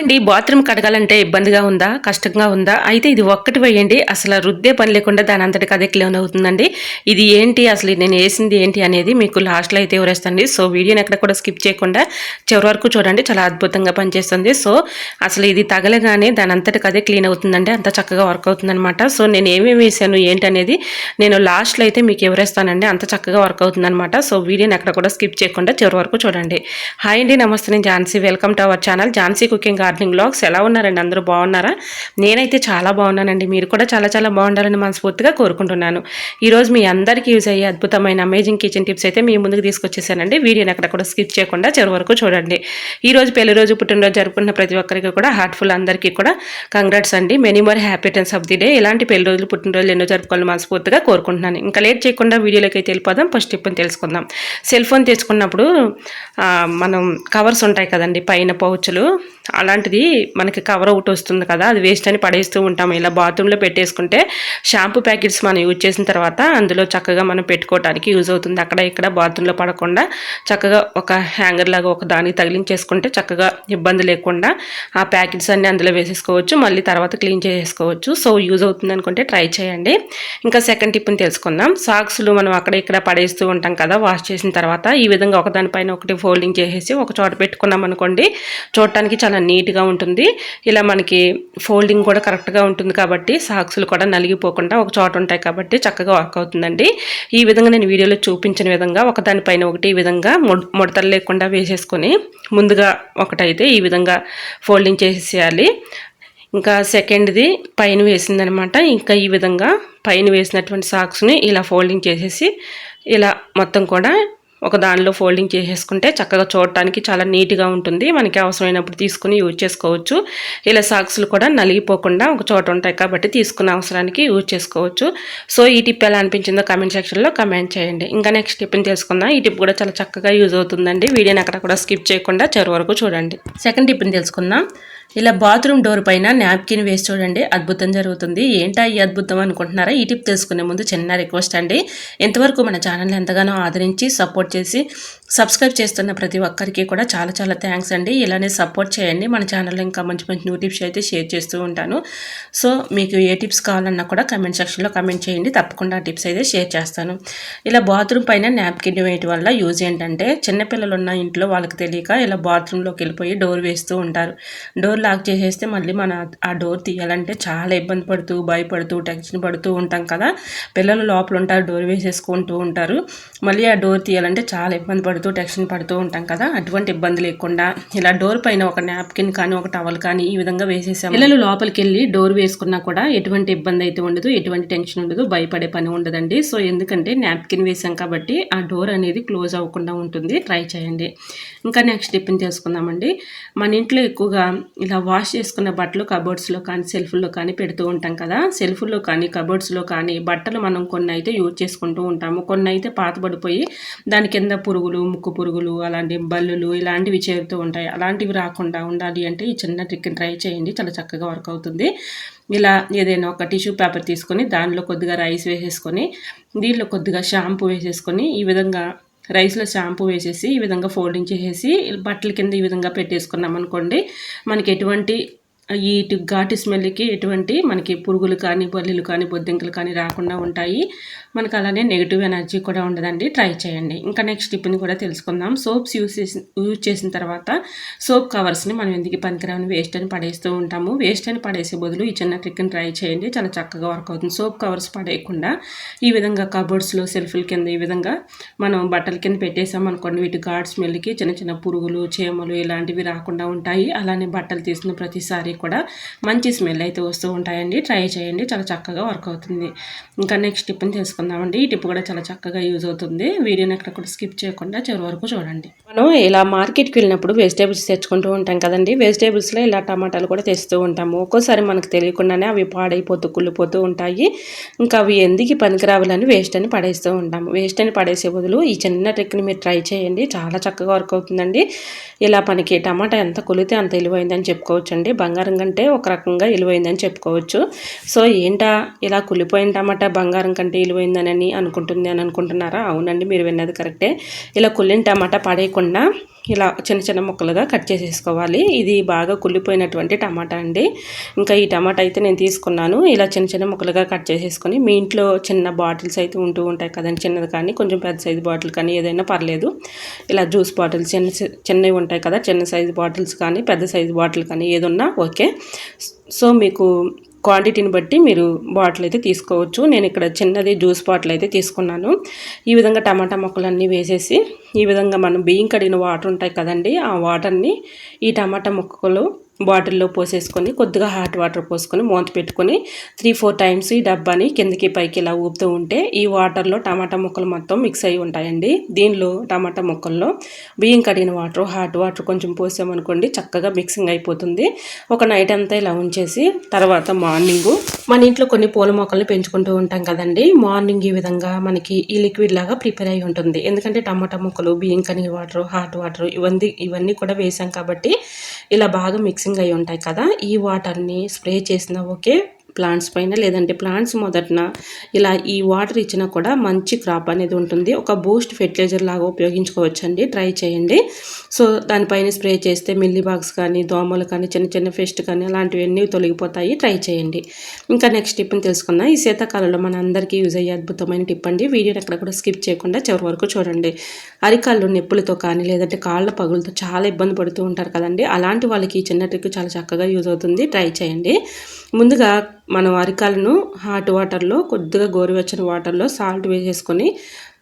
అండి బాత్రూమ్ కడగాలంటే ఇబ్బందిగా ఉందా? కష్టంగా ఉందా? అయితే ఇది ఒక్కటి వేయండి. అసలు రుద్దే పని లేకుండా దాని అంతటికి అదే క్లీన్ అవుతుందండి ఇది ఏంటి? అసలు నేను వేసింది ఏంటి అనేది మీకు లాస్ట్లో అయితే ఎవరేస్తండి సో వీడియోని ఎక్కడ కూడా స్కిప్ చేయకుండా చివరి వరకు చూడండి. చాలా అద్భుతంగా పనిచేస్తుంది. సో అసలు ఇది తగలగానే దాని అంతటికి అదే క్లీన్ అవుతుందండి అంత చక్కగా వర్క్ అవుతుందన్నమాట. సో నేను ఏమేమి వేసాను ఏంటి అనేది నేను లాస్ట్లో అయితే మీకు ఎవరేస్తానండి అంత చక్కగా వర్క్ అవుతుందన్నమాట. సో వీడియోని ఎక్కడ కూడా స్కిప్ చేయకుండా చివరి వరకు చూడండి. హాయ్ అండి నమస్తే. నేను Jhansi. Welcome to our channel. Jhansi cooking gardening blogs. ఎలా ఉన్నారండి? అందరూ బాగున్నారా? నేనైతే చాలా బాగున్నానండి. మీరు కూడా చాలా చాలా బాగుండాలని మనస్ఫూర్తిగా కోరుకుంటున్నాను. ఈరోజు మీ అందరికీ యూజ్ అయ్యే అద్భుతమైన అమేజింగ్ కిచెన్ టిప్స్ అయితే మీ ముందుకు తీసుకొచ్చేసానండి. వీడియోని అక్కడ కూడా స్కిప్ చేయకుండా చివరి వరకు చూడండి. ఈరోజు రోజు పెళ్ళి రోజు పుట్టినరోజు జరుపుకున్న ప్రతి ఒక్కరికి కూడా హార్ట్ఫుల్ అందరికీ కూడా కంగ్రాట్స్ అండి. Many more happy returns of the day ఇలాంటి పెళ్ళి రోజులు పుట్టినరోజులు ఎన్నో జరుపుకోవాలని మనస్ఫూర్తిగా కోరుకుంటున్నాను. ఇంకా లేట్ చేయకుండా వీడియోలోకి అయితే వెళ్ళిపోదాం. ఫస్ట్ టిప్ని తెలుసుకుందాం. సెల్ ఫోన్ తెచ్చుకున్నప్పుడు మనం కవర్స్ ఉంటాయి కదండి పైన పౌచులు. అలాంటిది మనకి కవర్ ఒకటి వస్తుంది కదా అది వేస్ట్ అని పడేస్తూ ఉంటాము. ఇలా బాత్రూంలో పెట్టేసుకుంటే షాంపూ ప్యాకెట్స్ మనం యూజ్ చేసిన తర్వాత అందులో చక్కగా మనం పెట్టుకోవడానికి యూజ్ అవుతుంది. అక్కడ ఇక్కడ బాత్రూంలో పడకుండా చక్కగా ఒక హ్యాంగర్ లాగా ఒక దానికి తగిలించేసుకుంటే చక్కగా ఇబ్బంది లేకుండా ఆ ప్యాకెట్స్ అన్ని అందులో వేసేసుకోవచ్చు. మళ్ళీ తర్వాత క్లీన్ చేసేసుకోవచ్చు. సో యూజ్ అవుతుంది అనుకుంటే ట్రై చేయండి. ఇంకా సెకండ్ టిప్ని తెలుసుకుందాం. సాక్స్లు మనం అక్కడ ఇక్కడ పడేస్తూ ఉంటాం కదా వాష్ చేసిన తర్వాత ఈ విధంగా ఒకదానిపైన ఒకటి ఫోల్డింగ్ చేసేసి ఒక చోట పెట్టుకున్నాం అనుకోండి చూడటానికి చాలా నీట్గా ఉంటుంది. ఇలా మనకి ఫోల్డింగ్ కూడా కరెక్ట్గా ఉంటుంది కాబట్టి సాక్సులు కూడా నలిగిపోకుండా ఒక చోట ఉంటాయి కాబట్టి చక్కగా వర్క్ అవుతుందండి. ఈ విధంగా నేను వీడియోలో చూపించిన విధంగా ఒకదానిపైన ఒకటి ఈ విధంగా ముడతలు లేకుండా వేసేసుకొని ముందుగా ఒకటైతే ఈ విధంగా ఫోల్డింగ్ చేసేయాలి. ఇంకా సెకండ్ది పైన వేసిందనమాట. ఇంకా ఈ విధంగా పైన వేసినటువంటి సాక్స్ని ఇలా ఫోల్డింగ్ చేసేసి ఇలా మొత్తం కూడా ఒక దానిలో ఫోల్డింగ్ చేసేసుకుంటే చక్కగా చూడటానికి చాలా నీట్గా ఉంటుంది. మనకి అవసరమైనప్పుడు తీసుకుని యూజ్ చేసుకోవచ్చు. ఇలా సాక్స్లు కూడా నలిగిపోకుండా ఒక చోట ఉంటాయి కాబట్టి తీసుకున్న అవసరానికి యూజ్ చేసుకోవచ్చు. సో ఈ టిప్ ఎలా అనిపించిందో కమెంట్ సెక్షన్లో కమెంట్ చేయండి. ఇంకా నెక్స్ట్ టిప్ని తెలుసుకుందాం. ఈ టిప్ కూడా చాలా చక్కగా యూజ్ అవుతుందండి. వీడియోని అక్కడ కూడా స్కిప్ చేయకుండా చివరి వరకు చూడండి. సెకండ్ టిప్ని తెలుసుకుందాం. ఇలా బాత్రూమ్ డోర్ పైన నాప్కిన్ వేసి చూడండి. అద్భుతం జరుగుతుంది. ఏంటా ఈ అద్భుతం అనుకుంటున్నారా? ఈ టిప్ తెలుసుకునే ముందు చిన్న రిక్వెస్ట్ అండి. ఎంతవరకు మన ఛానల్ని ఎంతగానో ఆదరించి సపోర్ట్ చేసి సబ్స్క్రైబ్ చేస్తున్న ప్రతి ఒక్కరికి కూడా చాలా చాలా థ్యాంక్స్ అండి. ఇలానే సపోర్ట్ చేయండి. మన ఛానల్లో ఇంకా మంచి మంచి న్యూ టిప్స్ అయితే షేర్ చేస్తూ ఉంటాను. సో మీకు ఏ టిప్స్ కావాలన్నా కూడా కమెంట్ సెక్షన్లో కమెంట్ చేయండి. తప్పకుండా ఆ టిప్స్ అయితే షేర్ చేస్తాను. ఇలా బాత్రూమ్ పైన నాప్కిన్ వేయటం వల్ల యూజ్ ఏంటంటే చిన్నపిల్లలు ఉన్న ఇంట్లో వాళ్ళకి తెలియక ఇలా బాత్రూంలోకి వెళ్ళిపోయి డోర్ వేస్తూ ఉంటారు. డోర్ డోర్ లాక్ చేసేస్తే మళ్ళీ మన ఆ డోర్ తీయాలంటే చాలా ఇబ్బంది పడుతూ భయపడుతూ టెన్షన్ పడుతూ ఉంటాం కదా. పిల్లలు లోపల ఉంటారు డోర్ వేసేసుకుంటూ ఉంటారు. మళ్ళీ ఆ డోర్ తీయాలంటే చాలా ఇబ్బంది పడుతూ టెన్షన్ పడుతూ ఉంటాం కదా. అటువంటి ఇబ్బంది లేకుండా ఇలా డోర్ పైన ఒక నాప్కిన్ కానీ ఒక టవల్ కానీ ఈ విధంగా వేసేసాం పిల్లలు లోపలికి వెళ్ళి డోర్ వేసుకున్నా కూడా ఎటువంటి ఇబ్బంది అయితే ఉండదు ఎటువంటి టెన్షన్ ఉండదు భయపడే పని ఉండదండి. సో ఎందుకంటే నాప్కిన్ వేసాం కాబట్టి ఆ డోర్ అనేది క్లోజ్ అవ్వకుండా ఉంటుంది. ట్రై చేయండి. ఇంకా నెక్స్ట్ టిప్ని తెలుసుకుందామండి. మన ఇంట్లో ఎక్కువగా ఇలా వాష్ చేసుకున్న బట్టలు కబోర్డ్స్లో కానీ సెల్ఫ్లో కానీ పెడుతూ ఉంటాం కదా. సెల్ఫ్లో కానీ కబోర్డ్స్లో కానీ బట్టలు మనం కొన్ని అయితే యూజ్ చేసుకుంటూ ఉంటాము. కొన్ని అయితే పాతబడిపోయి దాని కింద పురుగులు ముక్కు పురుగులు అలాంటి బల్లులు ఇలాంటివి చేరుతూ ఉంటాయి. అలాంటివి రాకుండా ఉండాలి అంటే ఈ చిన్న ట్రిక్ని ట్రై చేయండి. చాలా చక్కగా వర్క్ అవుతుంది. ఇలా ఏదైనా ఒక టిష్యూ పేపర్ తీసుకొని దానిలో కొద్దిగా రైస్ వేసేసుకొని దీనిలో కొద్దిగా షాంపూ వేసేసుకొని ఈ విధంగా రైస్లో షాంపూ వేసేసి ఈ విధంగా ఫోల్డింగ్ చేసేసి బట్టల కింద ఈ విధంగా పెట్టేసుకున్నాం అనుకోండి మనకి ఎటువంటి ఈ ఘాటు స్మెల్కి ఎటువంటి మనకి పురుగులు కానీ బల్లీలు కానీ బొద్దింకలు కానీ రాకుండా ఉంటాయి. మనకు అలానే నెగిటివ్ ఎనర్జీ కూడా ఉండదండి. ట్రై చేయండి. ఇంకా నెక్స్ట్ టిప్ని కూడా తెలుసుకుందాం. సోప్స్ యూస్ చేసి యూజ్ చేసిన తర్వాత సోప్ కవర్స్ని మనం ఎందుకు పనికిరాని వేస్ట్ అని పడేస్తూ ఉంటాము? వేస్ట్ అని పడేసే బదులు ఈ చిన్న ట్రిక్ని ట్రై చేయండి. చాలా చక్కగా వర్క్ అవుతుంది. సోప్ కవర్స్ పడేయకుండా ఈ విధంగా కబోర్డ్స్లో సెల్ఫ్ల కింద ఈ విధంగా మనం బట్టల కింద పెట్టేసాం అనుకోండి. వీటి గాడ్ స్మెల్కి చిన్న చిన్న పురుగులు చీమలు ఇలాంటివి రాకుండా ఉంటాయి. అలానే బట్టలు తీసిన ప్రతిసారి కూడా మంచి స్మెల్ అయితే వస్తూ ఉంటాయండి. ట్రై చేయండి. చాలా చక్కగా వర్క్ అవుతుంది. ఇంకా నెక్స్ట్ టిప్ని తెలుసుకుందాం. చేసుకుందామండి. ఈ టిప్ కూడా చాలా చక్కగా యూజ్ అవుతుంది. వీడియోని ఎక్కడ కూడా స్కిప్ చేయకుండా చివరి వరకు చూడండి. మనం ఇలా మార్కెట్కి వెళ్ళినప్పుడు వెజిటేబుల్స్ తెచ్చుకుంటూ ఉంటాం కదండి. వెజిటేబుల్స్లో ఇలా టమాటాలు కూడా తెస్తూ ఉంటాము. ఒక్కోసారి మనకు తెలియకుండానే అవి పాడైపోతూ కుళ్ళిపోతూ ఉంటాయి. ఇంకా అవి ఎందుకు పనికిరావాలని వేస్ట్ అని పడేస్తూ ఉంటాము. వేస్ట్ అని పడేసే బదులు ఈ చిన్న ట్రిక్ని మీరు ట్రై చేయండి. చాలా చక్కగా వర్క్ అవుతుందండి. ఇలా మనకి టమాటా ఎంత కొలితే అంత విలువైందని చెప్పుకోవచ్చు అండి బంగారం కంటే ఒక రకంగా విలువైందని చెప్పుకోవచ్చు. సో ఏంటా? ఇలా కులిపోయిన టమాటా బంగారం కంటే విలువైంది అయిపోయిందనని అనుకుంటుంది అని అనుకుంటున్నారా అవునండి మీరు విన్నది కరెక్టే. ఇలా కుళ్ళిన టమాటా పడేయకుండా ఇలా చిన్న చిన్న ముక్కలుగా కట్ చేసేసుకోవాలి. ఇది బాగా కుళ్ళిపోయినటువంటి టమాటా అండి. ఇంకా ఈ టమాటా అయితే నేను తీసుకున్నాను. ఇలా చిన్న చిన్న ముక్కలుగా కట్ చేసేసుకొని మీ ఇంట్లో చిన్న బాటిల్స్ అయితే ఉంటూ ఉంటాయి కదండి చిన్నది కానీ కొంచెం పెద్ద సైజు బాటిల్ కానీ ఏదైనా పర్లేదు. ఇలా జ్యూస్ బాటిల్స్ చిన్న చిన్నవి ఉంటాయి కదా చిన్న సైజు బాటిల్స్ కానీ పెద్ద సైజు బాటిల్ కానీ ఏదున్నా ఓకే. సో మీకు క్వాంటిటీని బట్టి మీరు బాటిల్ అయితే తీసుకోవచ్చు. నేను ఇక్కడ చిన్నది జ్యూస్ బాటిల్ అయితే తీసుకున్నాను. ఈ విధంగా టమాటా మొక్కలన్నీ వేసేసి ఈ విధంగా మనం బియ్యం కడిగిన వాటర్ ఉంటాయి కదండి ఆ వాటర్ని ఈ టమాటా మొక్కలు బాటిల్లో పోసేసుకొని కొద్దిగా హాట్ వాటర్ పోసుకొని మూత పెట్టుకొని త్రీ ఫోర్ టైమ్స్ ఈ డబ్బాని కిందకి పైకి ఇలా ఊపుతూ ఉంటే ఈ వాటర్లో టమాటా ముక్కలు మొత్తం మిక్స్ అయి ఉంటాయండి. దీనిలో టమాటా ముక్కల్లో బియ్యం కడిగిన వాటర్ హాట్ వాటర్ కొంచెం పోసామనుకోండి చక్కగా మిక్సింగ్ అయిపోతుంది. ఒక నైట్ అంతా ఇలా ఉంచేసి తర్వాత మార్నింగ్ మన ఇంట్లో కొన్ని పూల మొక్కల్ని పెంచుకుంటూ ఉంటాం కదండి. మార్నింగ్ ఈ విధంగా మనకి ఈ లిక్విడ్ లాగా ప్రిపేర్ అయి ఉంటుంది. ఎందుకంటే టమాటా ముక్కలు బియ్యం కడిగిన వాటర్ హాట్ వాటర్ ఇవన్నీ ఇవన్నీ కూడా వేసాం కాబట్టి ఇలా బాగా మిక్సింగ్ అయి ఉంటాయి కదా. ఈ వాటర్ని స్ప్రే చేసిన ఓకే ప్లాంట్స్ పైన లేదంటే ప్లాంట్స్ మొదటన ఇలా ఈ వాటర్ ఇచ్చినా కూడా మంచి క్రాప్ అనేది ఉంటుంది. ఒక బూస్ట్ ఫెర్టిలైజర్ లాగా ఉపయోగించుకోవచ్చు అండి ట్రై చేయండి సో దానిపైన స్ప్రే చేస్తే మిల్లీ బాగ్స్ కానీ దోమలు కానీ చిన్న చిన్న ఫెస్ట్ కానీ అలాంటివన్నీ తొలగిపోతాయి. ట్రై చేయండి. ఇంకా నెక్స్ట్ టిప్ని తెలుసుకుందాం. ఈ శీతాకాలంలో మన అందరికీ యూజ్ అయ్యే అద్భుతమైన టిప్ అండి. వీడియోని ఎక్కడ కూడా స్కిప్ చేయకుండా చివరి వరకు చూడండి. అరికాళ్ళు నొప్పులతో కానీ లేదంటే కాళ్ళ పగులతో చాలా ఇబ్బంది పడుతూ ఉంటారు కదండి. అలాంటి వాళ్ళకి ఈ చిన్న ట్రిక్ చాలా చక్కగా యూజ్ అవుతుంది. ట్రై చేయండి. ముందుగా మనం అరికాలను హాట్ వాటర్లో కొద్దిగా గోరువెచ్చని వాటర్లో సాల్ట్ వేసేసుకొని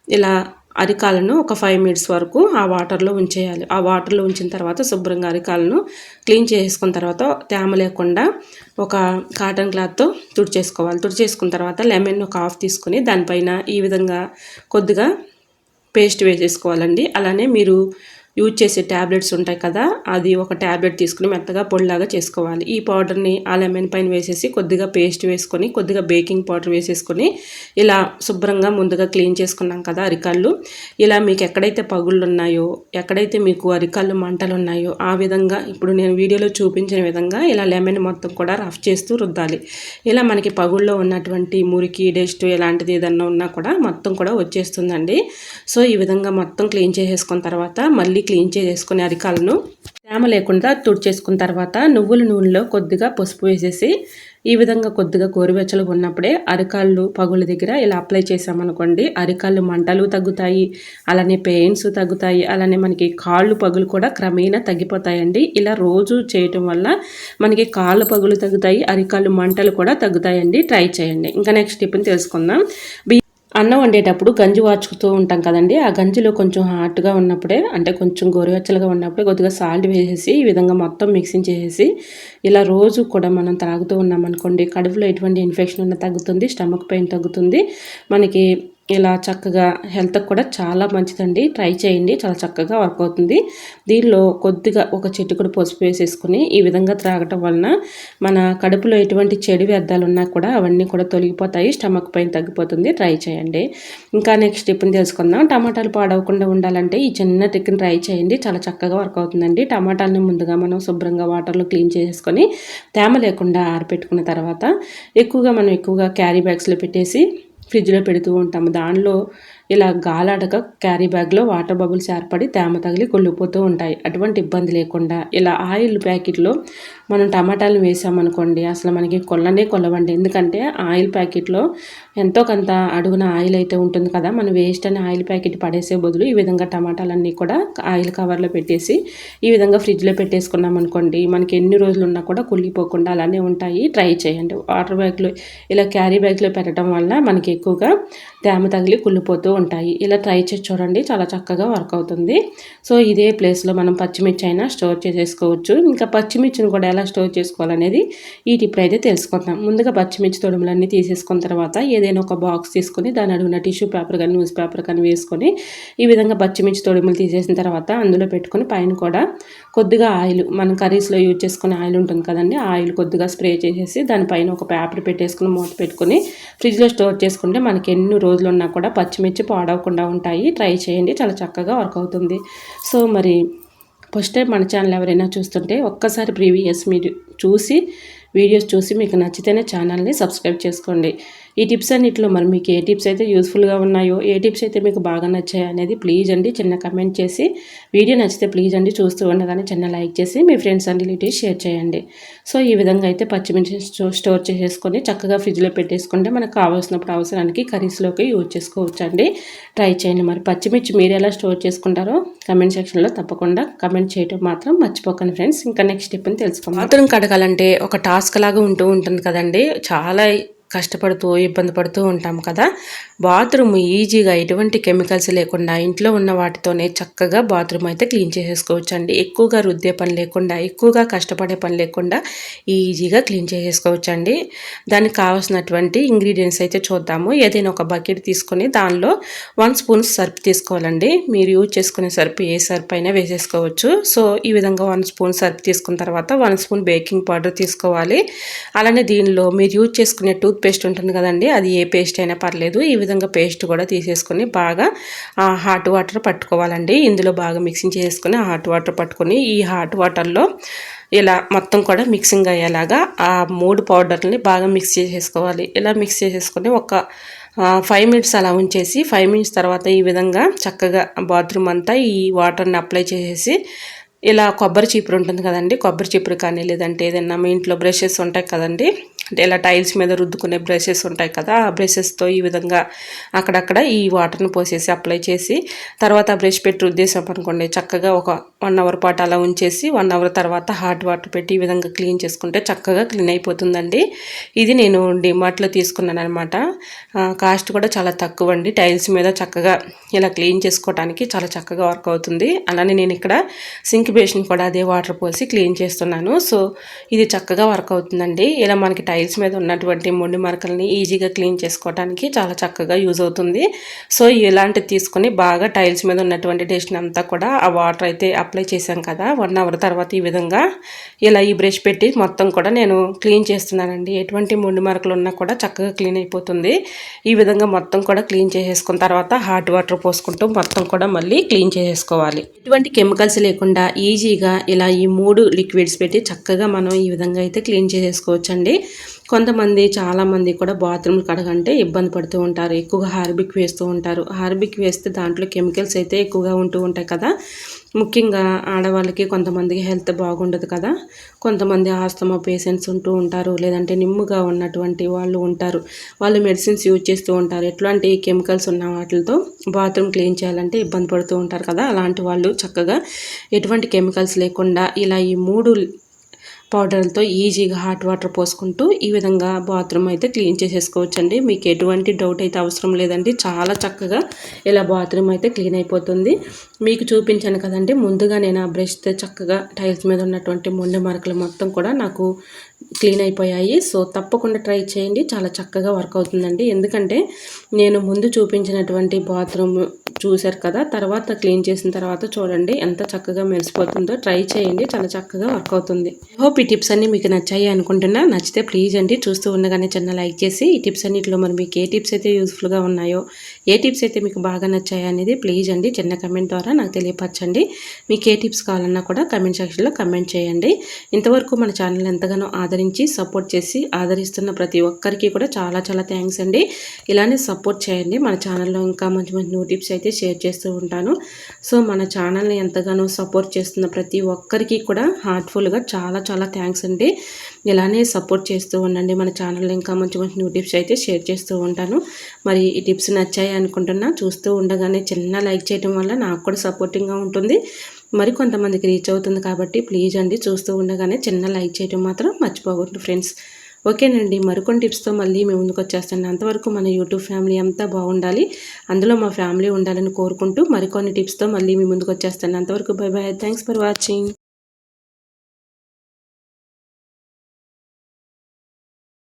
ఇలా అరికాలను ఒక ఫైవ్ మినిట్స్ వరకు ఆ వాటర్లో ఉంచేయాలి. ఆ వాటర్లో ఉంచిన తర్వాత శుభ్రంగా అరికాలను క్లీన్ చేసుకున్న తర్వాత తేమ లేకుండా ఒక కాటన్ క్లాత్తో తుడిచేసుకోవాలి. తుడిచేసుకున్న తర్వాత లెమన్ ఒక హాఫ్ తీసుకొని దానిపైన ఈ విధంగా కొద్దిగా పేస్ట్ వేసేసుకోవాలండి. అలానే మీరు యూజ్ చేసే ట్యాబ్లెట్స్ ఉంటాయి కదా అది ఒక ట్యాబ్లెట్ తీసుకుని మెత్తగా పొడిలాగా చేసుకోవాలి. ఈ పౌడర్ని ఆ లెమన్ పైన వేసేసి కొద్దిగా పేస్ట్ వేసుకొని కొద్దిగా బేకింగ్ పౌడర్ వేసేసుకొని ఇలా శుభ్రంగా ముందుగా క్లీన్ చేసుకున్నాం కదా అరికాళ్ళు. ఇలా మీకు ఎక్కడైతే పగుళ్ళు ఉన్నాయో ఎక్కడైతే మీకు అరికాళ్ళు మంటలు ఉన్నాయో ఆ విధంగా ఇప్పుడు నేను వీడియోలో చూపించిన విధంగా ఇలా లెమన్ మొత్తం కూడా రఫ్ చేస్తూ రుద్దాలి. ఇలా మనకి పగుల్లో ఉన్నటువంటి మురికి డస్ట్ ఎలాంటిది ఏదన్నా ఉన్నా కూడా మొత్తం కూడా వచ్చేస్తుందండి. సో ఈ విధంగా మొత్తం క్లీన్ చేసేసుకున్న తర్వాత మళ్ళీ క్లీన్ చేసేసుకుని అరికాలను తేమ లేకుండా తుడిచేసుకున్న తర్వాత నువ్వుల నూనెలో కొద్దిగా పసుపు వేసేసి ఈ విధంగా కొద్దిగా గోరువెచ్చలు ఉన్నప్పుడే అరికాళ్ళు పగుల దగ్గర ఇలా అప్లై చేసామనుకోండి అరికాళ్ళు మంటలు తగ్గుతాయి అలానే పెయిన్స్ తగ్గుతాయి అలానే మనకి కాళ్ళు పగులు కూడా క్రమేణా తగ్గిపోతాయండి. ఇలా రోజు చేయటం వల్ల మనకి కాళ్ళు పగులు తగ్గుతాయి అరికాళ్ళు మంటలు కూడా తగ్గుతాయండి. ట్రై చేయండి. ఇంకా నెక్స్ట్ టిప్ని తెలుసుకుందాం. అన్నం వండేటప్పుడు గంజి వాచుకుతూ ఉంటాం కదండి. ఆ గంజిలో కొంచెం హాట్గా ఉన్నప్పుడే అంటే కొంచెం గోరువెచ్చలుగా ఉన్నప్పుడే కొద్దిగా సాల్ట్ వేసేసి ఈ విధంగా మొత్తం మిక్సింగ్ చేసేసి ఇలా రోజు కూడా మనం తాగుతూ ఉన్నాం అనుకోండి కడుపులో ఎటువంటి ఇన్ఫెక్షన్ ఉన్న తగ్గుతుంది స్టమక్ పెయిన్ తగ్గుతుంది. మనకి ఇలా చక్కగా హెల్త్కి కూడా చాలా మంచిదండి. ట్రై చేయండి. చాలా చక్కగా వర్క్ అవుతుంది. దీనిలో కొద్దిగా ఒక చిట్టుకుడు పసుపు వేసేసుకుని ఈ విధంగా త్రాగటం వలన మన కడుపులో ఎటువంటి చెడు వ్యర్థాలు ఉన్నా కూడా అవన్నీ కూడా తొలగిపోతాయి. స్టమక్ పైన తగ్గిపోతుంది. ట్రై చేయండి. ఇంకా నెక్స్ట్ టిప్ని తెలుసుకుందాం. టమాటాలు పాడవకుండా ఉండాలంటే ఈ చిన్న టిక్ని ట్రై చేయండి. చాలా చక్కగా వర్క్ అవుతుందండి. టమాటాలని ముందుగా మనం శుభ్రంగా వాటర్లో క్లీన్ చేసుకొని తేమ లేకుండా ఆరపెట్టుకున్న తర్వాత ఎక్కువగా మనం ఎక్కువగా క్యారీ బ్యాగ్స్లో పెట్టేసి ఫ్రిడ్జ్లో పెడుతూ ఉంటాము. దానిలో ఇలా గాలాడక క్యారీ బ్యాగ్లో వాటర్ బబుల్స్ ఏర్పడి తేమ తగిలి కొల్లిపోతూ ఉంటాయి. అటువంటి ఇబ్బంది లేకుండా ఇలా ఆయిల్ ప్యాకెట్లో మనం టమాటాలు వేసామనుకోండి అసలు మనకి కొల్లనే కొల్లవండి ఎందుకంటే ఆయిల్ ప్యాకెట్లో ఎంతో కొంత అడుగున ఆయిల్ అయితే ఉంటుంది కదా మనం వేస్ట్ అని ఆయిల్ ప్యాకెట్ పడేసే బదులు ఈ విధంగా టమాటాలన్నీ కూడా ఆయిల్ కవర్లో పెట్టేసి ఈ విధంగా ఫ్రిడ్జ్లో పెట్టేసుకున్నాం అనుకోండి మనకి ఎన్ని రోజులు ఉన్నా కూడా కుళ్ళిపోకుండా అలానే ఉంటాయి. ట్రై చేయండి. వాటర్ బ్యాగ్లో ఇలా క్యారీ బ్యాగ్లో పెట్టడం వల్ల మనకి ఎక్కువగా తేమ తగిలి కుళ్ళిపోతూ ఉంటాయి. ఇలా ట్రై చేసి చూడండి. చాలా చక్కగా వర్క్ అవుతుంది. సో ఇదే ప్లేస్లో మనం పచ్చిమిర్చి అయినా స్టోర్ చేసేసుకోవచ్చు. ఇంకా పచ్చిమిర్చిని కూడా ఎలా స్టోర్ చేసుకోవాలనేది ఈ టిప్ అయితే తెలుసుకుందాం. ముందుగా పచ్చిమిర్చి తొడుములన్నీ తీసేసుకున్న తర్వాత ఏదైనా ఒక బాక్స్ తీసుకొని దాని అడుగున టిష్యూ పేపర్ కానీ న్యూస్ పేపర్ కానీ వేసుకొని ఈ విధంగా పచ్చిమిర్చి తొడుములు తీసేసిన తర్వాత అందులో పెట్టుకొని పైన కూడా కొద్దిగా ఆయిల్ మనం కర్రీస్లో యూజ్ చేసుకునే ఆయిల్ ఉంటుంది కదండి. ఆయిల్ కొద్దిగా స్ప్రే చేసేసి దానిపైన ఒక పేపర్ పెట్టేసుకుని మూత పెట్టుకొని ఫ్రిడ్జ్లో స్టోర్ చేసుకుంటే మనకి ఎన్ని రోజులు ఉన్నా కూడా పచ్చిమిర్చి పాడవకుండా ఉంటాయి. ట్రై చేయండి. చాలా చక్కగా వర్క్ అవుతుంది. సో మరి ఫస్ట్ టైం మన ఛానల్ ఎవరైనా చూస్తుంటే ఒక్కసారి ప్రీవియస్ మీరు చూసి వీడియోస్ చూసి మీకు నచ్చితేనే ఛానల్ని సబ్స్క్రైబ్ చేసుకోండి. ఈ టిప్స్ అన్నిటిలో మరి మీకు ఏ టిప్స్ అయితే యూస్ఫుల్గా ఉన్నాయో ఏ టిప్స్ అయితే మీకు బాగా నచ్చాయి అనేది ప్లీజ్ అండి చిన్న కమెంట్ చేసి వీడియో నచ్చితే ప్లీజ్ అండి చూస్తూ ఉండగానే చిన్న లైక్ చేసి మీ ఫ్రెండ్స్ అండ్ రిలేటివ్స్ షేర్ చేయండి. సో ఈ విధంగా అయితే పచ్చిమిర్చి స్టోర్ చేసేసుకొని చక్కగా ఫ్రిడ్జ్లో పెట్టేసుకుంటే మనకు కావాల్సినప్పుడు అవసరానికి కర్రీస్లోకి యూజ్ చేసుకోవచ్చు అండి ట్రై చేయండి మరి. పచ్చిమిర్చి మీరు ఎలా స్టోర్ చేసుకుంటారో కమెంట్ సెక్షన్లో తప్పకుండా కమెంట్ చేయడం మాత్రం మర్చిపోకండి ఫ్రెండ్స్ ఇంకా నెక్స్ట్ టిప్ అని తెలుసుకోండి బాత్రూమ్ కడగాలంటే ఒక టాస్క్ లాగా ఉంటూ ఉంటుంది కదండి. చాలా కష్టపడుతూ ఇబ్బంది పడుతూ ఉంటాం కదా? బాత్రూమ్ ఈజీగా ఎటువంటి కెమికల్స్ లేకుండా ఇంట్లో ఉన్న వాటితోనే చక్కగా బాత్రూమ్ అయితే క్లీన్ చేసేసుకోవచ్చు అండి ఎక్కువగా రుద్దే పని లేకుండా ఎక్కువగా కష్టపడే పని లేకుండా ఈజీగా క్లీన్ చేసేసుకోవచ్చు అండి దానికి కావాల్సినటువంటి ఇంగ్రీడియంట్స్ అయితే చూద్దాము. ఏదైనా ఒక బకెట్ తీసుకొని దానిలో వన్ స్పూన్ సర్ప్ తీసుకోవాలండి. మీరు యూజ్ చేసుకునే సర్ప్ ఏ సర్ప్ అయినా వేసేసుకోవచ్చు. సో ఈ విధంగా వన్ స్పూన్ సర్ప్ తీసుకున్న తర్వాత వన్ స్పూన్ బేకింగ్ పౌడర్ తీసుకోవాలి. అలానే దీనిలో మీరు యూజ్ చేసుకునే టూత్ పేస్ట్ ఉంటుంది కదండి అది ఏ పేస్ట్ అయినా పర్లేదు. ఈ విధంగా పేస్ట్ కూడా తీసేసుకొని బాగా హాట్ వాటర్ పట్టుకోవాలండి. ఇందులో బాగా మిక్సింగ్ చేసుకొని హాట్ వాటర్ పట్టుకొని ఈ హాట్ వాటర్లో ఇలా మొత్తం కూడా మిక్సింగ్ అయ్యేలాగా ఆ మూడు పౌడర్ని బాగా మిక్స్ చేసేసుకోవాలి. ఇలా మిక్స్ చేసేసుకొని ఒక ఫైవ్ మినిట్స్ అలా ఉంచేసి ఫైవ్ మినిట్స్ తర్వాత ఈ విధంగా చక్కగా బాత్రూమ్ అంతా ఈ వాటర్ని అప్లై చేసేసి ఇలా కొబ్బరి చీపురు ఉంటుంది కదండి కొబ్బరి చీపురు కానీ లేదంటే ఏదైనా మీ ఇంట్లో బ్రషెస్ ఉంటాయి కదండి అంటే ఇలా టైల్స్ మీద రుద్దుకునే బ్రషెస్ ఉంటాయి కదా ఆ బ్రషెస్తో ఈ విధంగా అక్కడక్కడ ఈ వాటర్ని పోసేసి అప్లై చేసి తర్వాత బ్రష్ పెట్టి రుద్దేసాం అనుకోండి చక్కగా ఒక వన్ అవర్ పాటు అలా ఉంచేసి వన్ అవర్ తర్వాత హాట్ వాటర్ పెట్టి ఈ విధంగా క్లీన్ చేసుకుంటే చక్కగా క్లీన్ అయిపోతుందండి. ఇది నేను డిమార్ట్లో తీసుకున్నాను అనమాట కాస్ట్ కూడా చాలా తక్కువ అండి. టైల్స్ మీద చక్కగా ఇలా క్లీన్ చేసుకోవడానికి చాలా చక్కగా వర్క్ అవుతుంది. అలానే నేను ఇక్కడ సింక్ బేషన్ కూడా అదే వాటర్ పోసి క్లీన్ చేస్తున్నాను. సో ఇది చక్కగా వర్క్ అవుతుందండి. ఇలా మనకి టైల్స్ మీద ఉన్నటువంటి మొండి మరకల్ని ఈజీగా క్లీన్ చేసుకోవడానికి చాలా చక్కగా యూజ్ అవుతుంది. సో ఇలాంటివి తీసుకొని బాగా టైల్స్ మీద ఉన్నటువంటి డస్ట్ అంతా కూడా ఆ వాటర్ అయితే అప్లై చేశాం కదా వన్ అవర్ తర్వాత ఈ విధంగా ఇలా ఈ బ్రష్ పెట్టి మొత్తం కూడా నేను క్లీన్ చేస్తున్నానండి. ఎటువంటి మొండి మరకలు ఉన్నా కూడా చక్కగా క్లీన్ అయిపోతుంది. ఈ విధంగా మొత్తం కూడా క్లీన్ చేసేసుకున్న తర్వాత హాట్ వాటర్ పోసుకుంటూ మొత్తం కూడా మళ్ళీ క్లీన్ చేసేసుకోవాలి. ఎటువంటి కెమికల్స్ లేకుండా ఈజీగా ఇలా ఈ మూడు లిక్విడ్స్ పెట్టి చక్కగా మనం ఈ విధంగా అయితే క్లీన్ చేసేసుకోవచ్చండి. కొంతమంది చాలామంది కూడా బాత్రూమ్లు కడగంటే ఇబ్బంది పడుతూ ఉంటారు. ఎక్కువగా హార్బిక్ వేస్తూ ఉంటారు. హార్బిక్ వేస్తే దాంట్లో కెమికల్స్ అయితే ఎక్కువగా ఉంటూ ఉంటాయి కదా. ముఖ్యంగా ఆడవాళ్ళకి కొంతమందికి హెల్త్ బాగుండదు కదా. కొంతమంది ఆస్తమా పేషెంట్స్ ఉంటూ ఉంటారు. లేదంటే నిమ్ముగా ఉన్నటువంటి వాళ్ళు ఉంటారు. వాళ్ళు మెడిసిన్స్ యూజ్ చేస్తూ ఉంటారు. ఎట్లాంటి కెమికల్స్ ఉన్న వాటితో బాత్రూమ్ క్లీన్ చేయాలంటే ఇబ్బంది పడుతూ ఉంటారు కదా. అలాంటి వాళ్ళు చక్కగా ఎటువంటి కెమికల్స్ లేకుండా ఇలా ఈ మూడు పౌడర్లతో ఈజీగా హాట్ వాటర్ పోసుకుంటూ ఈ విధంగా బాత్రూమ్ అయితే క్లీన్ చేసేసుకోవచ్చండి. మీకు ఎటువంటి డౌట్ అయితే అవసరం లేదండి. చాలా చక్కగా ఇలా బాత్రూమ్ అయితే క్లీన్ అయిపోతుంది. మీకు చూపించాను కదండి ముందుగా నేను ఆ బ్రష్తో చక్కగా టైల్స్ మీద ఉన్నటువంటి మొండి మరకలు మొత్తం కూడా నాకు క్లీన్ అయిపోయాయి. సో తప్పకుండా ట్రై చేయండి. చాలా చక్కగా వర్క్ అవుతుందండి. ఎందుకంటే నేను ముందు చూపించినటువంటి బాత్రూమ్ చూశారు కదా తర్వాత క్లీన్ చేసిన తర్వాత చూడండి ఎంత చక్కగా మెరిసిపోతుందో. ట్రై చేయండి. చాలా చక్కగా వర్క్ అవుతుంది. హోప్ ఈ టిప్స్ అన్ని మీకు నచ్చాయి అనుకుంటున్నా. నచ్చితే ప్లీజ్ అండి చూస్తూ ఉండగానే చిన్న లైక్ చేసి ఈ టిప్స్ అన్నింటిలో మరి మీకు ఏ టిప్స్ అయితే యూస్ఫుల్గా ఉన్నాయో ఏ టిప్స్ అయితే మీకు బాగా నచ్చాయి అనేది ప్లీజ్ అండి చిన్న కమెంట్ ద్వారా నాకు తెలియపరచండి. మీకు ఏ టిప్స్ కావాలన్నా కూడా కమెంట్ సెక్షన్లో కమెంట్ చేయండి. ఇంతవరకు మన ఛానల్ ఎంతగానో ఆదరించి సపోర్ట్ చేసి ఆదరిస్తున్న ప్రతి ఒక్కరికి కూడా చాలా చాలా థ్యాంక్స్ అండి. ఇలానే సపోర్ట్ చేయండి. మన ఛానల్లో ఇంకా మంచి మంచి న్యూ టిప్స్ అయితే షేర్ చేస్తూ ఉంటాను. సో మన ఛానల్ని ఎంతగానో సపోర్ట్ చేస్తున్న ప్రతి ఒక్కరికి కూడా హార్ట్ఫుల్గా చాలా చాలా థ్యాంక్స్ అండి. ఇలానే సపోర్ట్ చేస్తూ ఉండండి. మన ఛానల్లో ఇంకా మంచి మంచి న్యూ టిప్స్ అయితే షేర్ చేస్తూ ఉంటాను. మరి ఈ టిప్స్ నచ్చాయి అనుకుంటున్నా చూస్తూ ఉండగానే చిన్న లైక్ చేయడం వల్ల నాకు కూడా సపోర్టింగ్గా ఉంటుంది. మరి కొంతమందికి రీచ్ అవుతుంది కాబట్టి ప్లీజ్ అండి చూస్తూ ఉండగానే చిన్న లైక్ చేయడం మాత్రం మర్చిపోకూడదు ఫ్రెండ్స్ ఓకేనండి మరికొన్ని టిప్స్తో మళ్ళీ మేము ముందుకు వచ్చేస్తాను. అంతవరకు మన యూట్యూబ్ ఫ్యామిలీ అంతా బాగుండాలి. అందులో మా ఫ్యామిలీ ఉండాలని కోరుకుంటూ మరికొన్ని టిప్స్తో మళ్ళీ మీ ముందుకు వచ్చేస్తాను. అంతవరకు bye bye thanks for watching